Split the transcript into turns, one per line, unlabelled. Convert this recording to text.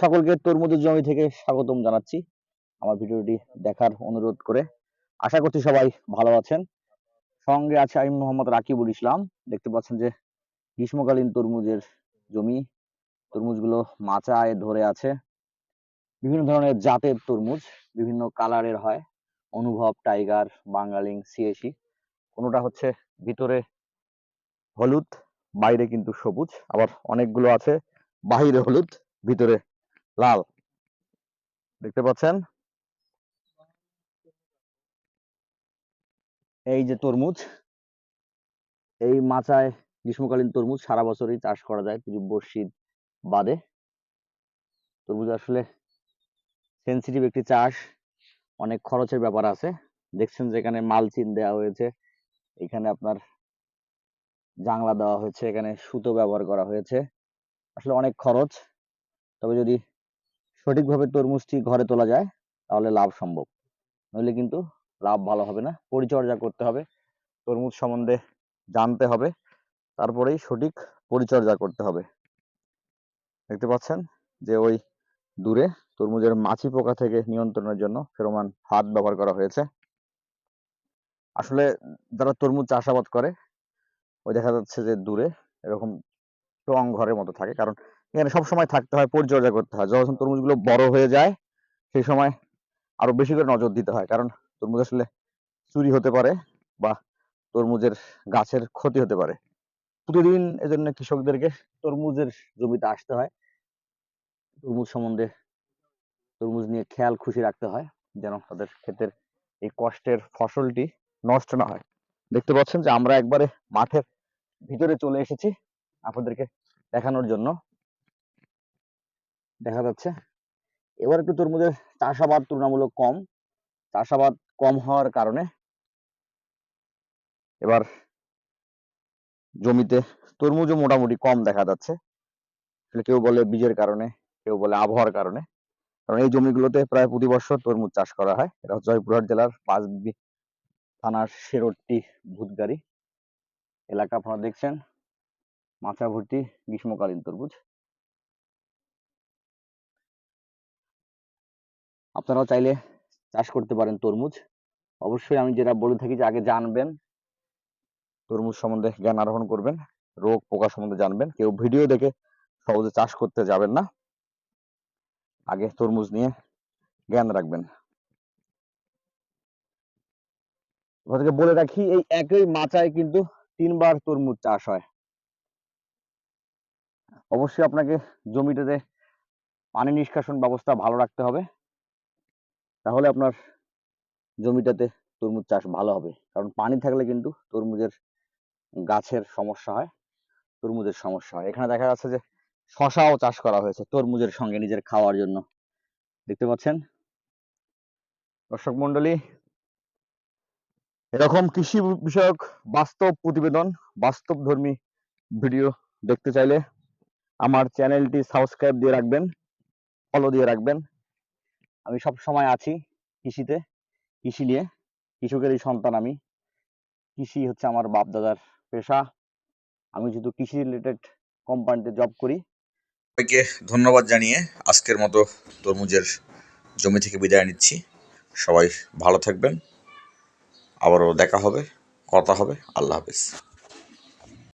সকলকে তরমুজের জমি থেকে স্বাগতম জানাচ্ছি আমার ভিডিওটি দেখার অনুরোধ করে। আশা করছি সবাই ভালো আছেন। সঙ্গে আছে আমি মোহাম্মদ রাকিবুল ইসলাম। দেখতে পাচ্ছেন যে গ্রীষ্মকালীন তরমুজের জমি, তরমুজগুলো মাচায় ধরে আছে। বিভিন্ন ধরনের জাতের তরমুজ, বিভিন্ন কালারের হয়। অনুভব, টাইগার, বাঙ্গালিং, সিএসি। কোনোটা হচ্ছে ভিতরে হলুদ, বাইরে কিন্তু সবুজ। আবার অনেকগুলো আছে, বাহিরে হলুদ, ভিতরে লাল। দেখতে পাচ্ছেন? এই যে তরমুজ, এই মাচায় গ্রীষ্মকালীন তরমুজ সারা বছরই চাষ করা যায় তীব্র শীত বাদে। তরমুজ আসলে সেন্সিটিভ একটি চাষ, অনেক খরচের ব্যাপার আছে। দেখছেন যেখানে মালচিন দেওয়া হয়েছে, এখানে আপনার জাংলা দেওয়া হয়েছে, এখানে সুতো ব্যবহার করা হয়েছে। আসলে অনেক খরচ। তবে যদি সঠিকভাবে তরমুজটি ঘরে তোলা যায়, তাহলে লাভ সম্ভব। নইলে কিন্তু লাভ ভালো হবে না, পরিচর্যা করতে হবে, তরমুজ সম্বন্ধে জানতে হবে, তারপরেই সঠিক পরিচর্যা করতে হবে। দেখতে পাচ্ছেন যে ওই দূরে তরমুজের মাছি পোকা থেকে নিয়ন্ত্রণের জন্য ফেরোমান ফাঁদ ব্যবহার করা হয়েছে। আসলে যারা তরমুজ চাষাবাদ করে, ওই দেখা যাচ্ছে যে দূরে এরকম টং ঘরের মতো থাকে। কারণ এখানে সব সময় থাকতে হয়, পরিচর্যা করতে হয়। যখন তরমুজগুলো বড় হয়ে যায়, সেই সময় আরও বেশি করে নজর দিতে হয়। কারণ তরমুজ আসলে চুরি হতে পারে বা তরমুজের গাছের ক্ষতি হতে পারে। প্রতিদিন এজন্য কৃষকদেরকে তরমুজের জমিতে আসতে হয়। তরমুজ সম্বন্ধে তরমুজ নিয়ে খেয়াল, খুশি রাখতে হয়, যেন তাদের ক্ষেতের এই কষ্টের ফসলটি নষ্ট না হয়। দেখতে পাচ্ছেন যে আমরা একবারে মাঠের ভিতরে চলে এসেছি। আপনাদেরকে দেখানোর জন্য। দেখা যাচ্ছে। এবার একটু তরমুজের চাষাবাদ তুলনামূলক কম। চাষাবাদ কম হওয়ার কারণে এবার জমিতে তরমুজও মোটামুটি কম দেখা যাচ্ছে। কেউ বলে বীজের কারণে, কেউ বলে আবহাওয়ার কারণে। কারণ এই জমিগুলোতে প্রায় প্রতি বছর তরমুজ চাষ করা হয়। এটা হচ্ছে জয়পুরহাট জেলার পাঁচবি থানার শেরট্টি ভূতগাড়ি এলাকা আপনারা দেখছেন। মাচা ভর্তি গ্রীষ্মকালীন তরমুজ। আপনারাও চাইলে চাষ করতে পারেন তরমুজ। অবশ্যই আমি যেটা বলে থাকি যে, আগে জানবেন। তরমুজ সম্বন্ধে জ্ঞান আরোহণ করবেন, রোগ পোকা সম্বন্ধে জানবেন। কেউ ভিডিও দেখে সহজে চাষ করতে যাবেন না। আগে তরমুজ নিয়ে জ্ঞান রাখবেন। বলে রাখি, এই একই মাচায় কিন্তু তিনবার তরমুজ চাষ হয়। অবশ্যই আপনাকে জমিটাতে পানি নিষ্কাশন ব্যবস্থা ভালো রাখতে হবে। তাহলে আপনার জমিটাতে তরমুজ চাষ ভালো হবে। কারণ পানি থাকলে কিন্তু তরমুজের গাছের সমস্যা হয়, তরমুজের সমস্যা হয়। এখানে দেখা যাচ্ছে যে শশাও চাষ করা হয়েছে তরমুজের সঙ্গে নিজের খাওয়ার জন্য। দেখতে পাচ্ছেন? দর্শক মন্ডলী এরকম কৃষি বিষয়ক বাস্তব প্রতিবেদন বাস্তব ধর্মী ভিডিও দেখতে চাইলে আমার চ্যানেলটি সাবস্ক্রাইব দিয়ে রাখবেন ফলো দিয়ে রাখবেন। আমি সব সময় আছি কৃষিতে, কৃষি নিয়ে, কৃষকেরই সন্তান আমি। কৃষি হচ্ছে আমার বাপ দাদার পেশা। আমি যেহেতু কৃষি রিলেটেড কোম্পানিতে জব করি।
সবাইকে ধন্যবাদ জানিয়ে আজকের মতো তরমুজের জমি থেকে বিদায় নিচ্ছি। সবাই ভালো থাকবেন। আবারও দেখা হবে, কথা হবে। আল্লাহ হাফেজ।